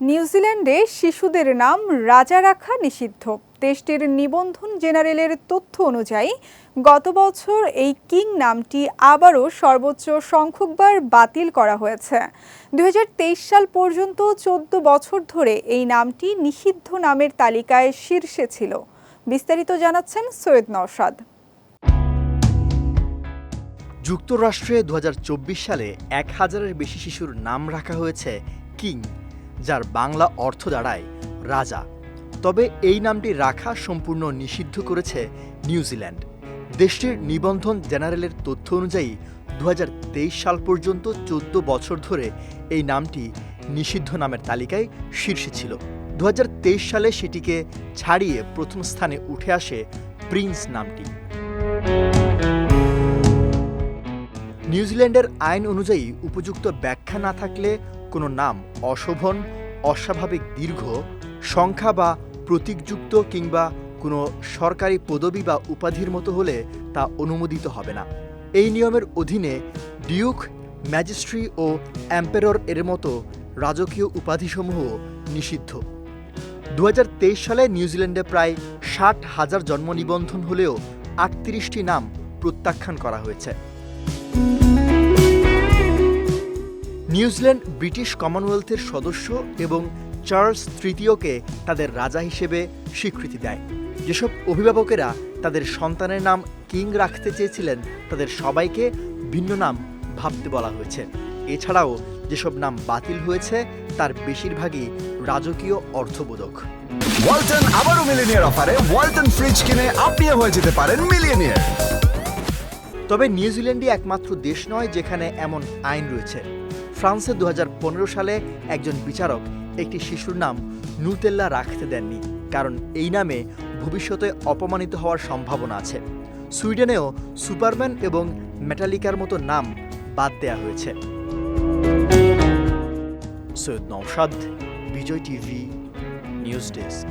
নিউজিল্যান্ডে শিশুদের নাম রাজা রাখা নিষিদ্ধ। দেশটির নিবন্ধন জেনারেলের তথ্য অনুযায়ী, গত বছর এই কিং নামটি আবারও সর্বোচ্চ সংখ্যকবার বাতিল করা হয়েছে। দু হাজার তেইশ সাল পর্যন্ত চোদ্দ বছর ধরে এই নামটি নিষিদ্ধ নামের তালিকায় শীর্ষে ছিল। বিস্তারিত জানাচ্ছেন সৈয়দ নওশাদ। যুক্তরাষ্ট্রে দু হাজার চব্বিশ সালে এক হাজারের বেশি শিশুর নাম রাখা হয়েছে কিং। যার বাংলা অর্থ দাঁড়ায় রাজা। তবে এই নামটি রাখা সম্পূর্ণ নিষিদ্ধ করেছে নিউজিল্যান্ড দেশটির নিবন্ধন জেনারেলের তথ্য অনুযায়ী দুহাজার তেইশ সাল পর্যন্ত চোদ্দ বছর ধরে এই নামটি নিষিদ্ধ নামের তালিকায় শীর্ষে ছিল। দু হাজার তেইশ সালে সেটিকে ছাড়িয়ে প্রথম স্থানে উঠে আসে প্রিন্স নামটি। নিউজিল্যান্ডের আইন অনুযায়ী উপযুক্ত ব্যাখ্যা না থাকলে কোনো নাম অশোভন, অস্বাভাবিক দীর্ঘ, সংখ্যা বা প্রতীকযুক্ত কিংবা কোনো সরকারি পদবি বা উপাধির মতো হলে তা অনুমোদিত হবে না। এই নিয়মের অধীনে ডিউক, ম্যাজিস্ট্রি ও অ্যাম্পেরর এর মতো রাজকীয় উপাধিসমূহ নিষিদ্ধ। দু হাজার তেইশ সালে নিউজিল্যান্ডে প্রায় ষাট হাজার জন্ম নিবন্ধন হলেও আটত্রিশটি নাম প্রত্যাখ্যান করা হয়েছে। নিউজিল্যান্ড ব্রিটিশ কমনওয়েলথের সদস্য এবং চার্লস তৃতীয়কে তাদের রাজা হিসেবে স্বীকৃতি দেয়। যেসব অভিভাবকেরা তাদের সন্তানের নাম কিং রাখতে চেয়েছিলেন তাদের সবাইকে ভিন্ন নাম ভাবতে বলা হয়েছে। এছাড়াও যেসব নাম বাতিল হয়েছে তার বেশিরভাগই রাজকীয় অর্থবোধক। ওয়ালটন আবারও মিলিনিয়ার অফারে ওয়ালটন ফ্রিজ কিনে আপনিও হয়ে যেতে পারেন মিলিয়নিয়ার। তবে নিউজিল্যান্ডই একমাত্র দেশ নয় যেখানে এমন আইন রয়েছে। ফ্রান্সে দু হাজার পনেরো সালে একজন বিচারক একটি শিশুর নাম নুতেল্লা রাখতে দেননি, কারণ এই নামে ভবিষ্যতে অপমানিত হওয়ার সম্ভাবনা আছে। সুইডেনেও সুপারম্যান এবং মেটালিকার মতো নাম বাদ দেয়া হয়েছে। Syed Naushad Bijoy TV, news desk.